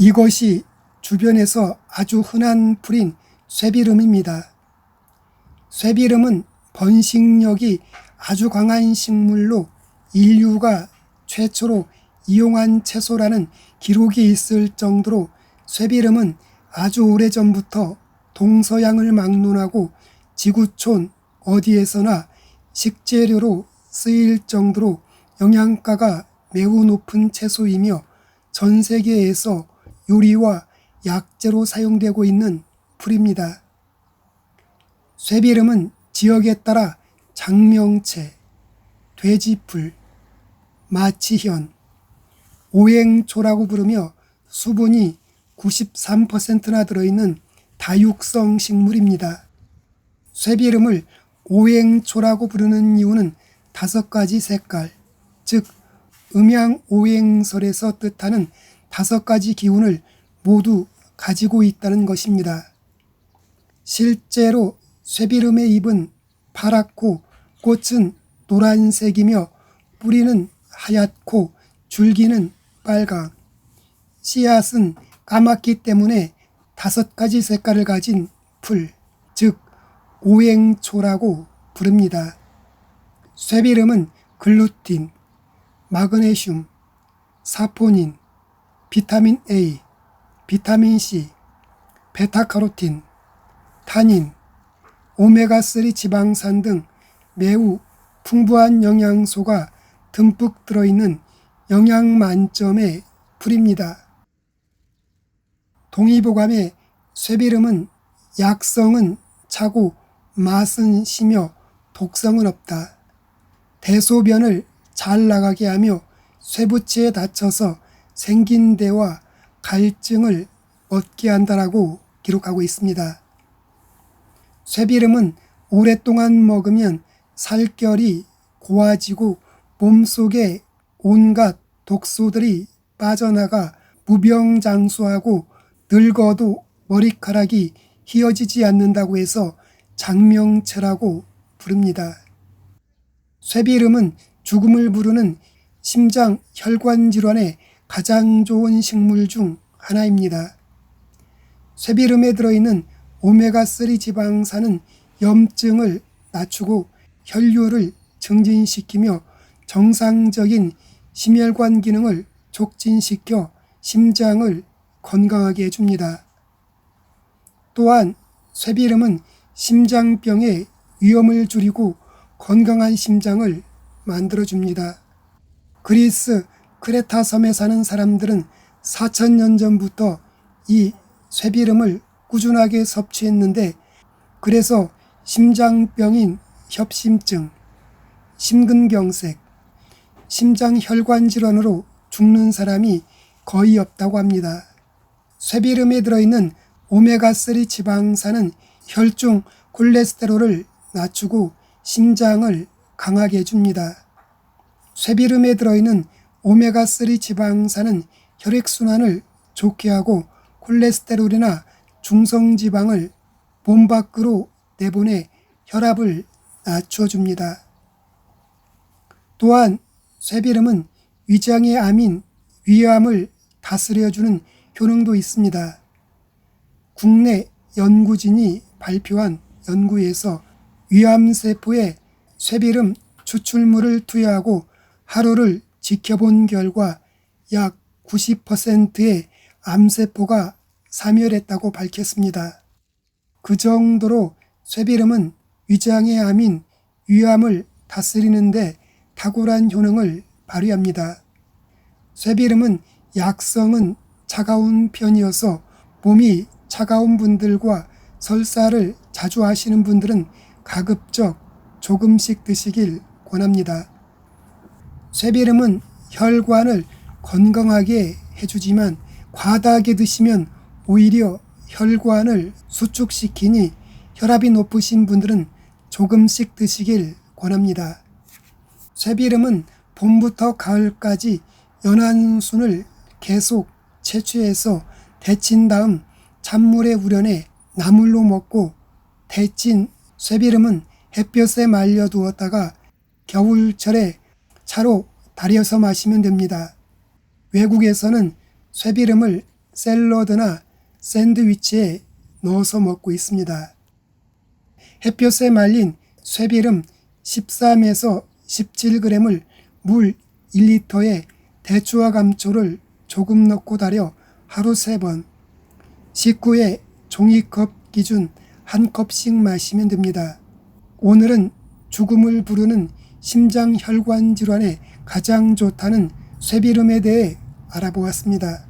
이것이 주변에서 아주 흔한 풀인 쇠비름입니다. 쇠비름은 번식력이 아주 강한 식물로 인류가 최초로 이용한 채소라는 기록이 있을 정도로 쇠비름은 아주 오래전부터 동서양을 막론하고 지구촌 어디에서나 식재료로 쓰일 정도로 영양가가 매우 높은 채소이며 전 세계에서 요리와 약재로 사용되고 있는 풀입니다. 쇠비름은 지역에 따라 장명채, 돼지풀, 마치현, 오행초라고 부르며 수분이 93%나 들어있는 다육성 식물입니다. 쇠비름을 오행초라고 부르는 이유는 다섯 가지 색깔, 즉 음양 오행설에서 뜻하는 다섯 가지 기운을 모두 가지고 있다는 것입니다. 실제로 쇠비름의 잎은 파랗고 꽃은 노란색이며 뿌리는 하얗고 줄기는 빨강, 씨앗은 까맣기 때문에 다섯 가지 색깔을 가진 풀, 즉 오행초라고 부릅니다. 쇠비름은 글루틴, 마그네슘, 사포닌, 비타민 A, 비타민 C, 베타카로틴, 타닌, 오메가3 지방산 등 매우 풍부한 영양소가 듬뿍 들어있는 영양 만점의 풀입니다. 동의보감의 쇠비름은 약성은 차고 맛은 시며 독성은 없다. 대소변을 잘 나가게 하며 쇠부치에 다쳐서 생긴 데와 갈증을 얻게 한다라고 기록하고 있습니다. 쇠비름은 오랫동안 먹으면 살결이 고와지고 몸속에 온갖 독소들이 빠져나가 무병장수하고 늙어도 머리카락이 휘어지지 않는다고 해서 장명체라고 부릅니다. 쇠비름은 죽음을 부르는 심장 혈관 질환에 가장 좋은 식물 중 하나입니다. 쇠비름에 들어있는 오메가3 지방산은 염증을 낮추고 혈류를 증진시키며 정상적인 심혈관 기능을 촉진시켜 심장을 건강하게 해줍니다. 또한 쇠비름은 심장병의 위험을 줄이고 건강한 심장을 만들어줍니다. 그리스 크레타 섬에 사는 사람들은 4천년 전부터 이 쇠비름을 꾸준하게 섭취했는데 그래서 심장병인 협심증, 심근경색, 심장혈관 질환으로 죽는 사람이 거의 없다고 합니다. 쇠비름에 들어있는 오메가3 지방산은 혈중 콜레스테롤을 낮추고 심장을 강하게 해줍니다. 쇠비름에 들어있는 오메가3 지방산은 혈액순환을 좋게 하고 콜레스테롤이나 중성지방을 몸 밖으로 내보내 혈압을 낮춰줍니다. 또한 쇠비름은 위장의 암인 위암을 다스려주는 효능도 있습니다. 국내 연구진이 발표한 연구에서 위암세포에 쇠비름 추출물을 투여하고 하루를 지켜본 결과 약 90%의 암세포가 사멸했다고 밝혔습니다. 그 정도로 쇠비름은 위장의 암인 위암을 다스리는데 탁월한 효능을 발휘합니다. 쇠비름은 약성은 차가운 편이어서 몸이 차가운 분들과 설사를 자주 하시는 분들은 가급적 조금씩 드시길 권합니다. 쇠비름은 혈관을 건강하게 해주지만 과다하게 드시면 오히려 혈관을 수축시키니 혈압이 높으신 분들은 조금씩 드시길 권합니다. 쇠비름은 봄부터 가을까지 연한순을 계속 채취해서 데친 다음 찬물에 우려내 나물로 먹고 데친 쇠비름은 햇볕에 말려 두었다가 겨울철에 차로 달여서 마시면 됩니다. 외국에서는 쇠비름을 샐러드나 샌드위치에 넣어서 먹고 있습니다. 햇볕에 말린 쇠비름 13에서 17g을 물 1리터에 대추와 감초를 조금 넣고 달여 하루 3번, 식후에 종이컵 기준 한 컵씩 마시면 됩니다. 오늘은 죽음을 부르는 심장 혈관 질환에 가장 좋다는 쇠비름에 대해 알아보았습니다.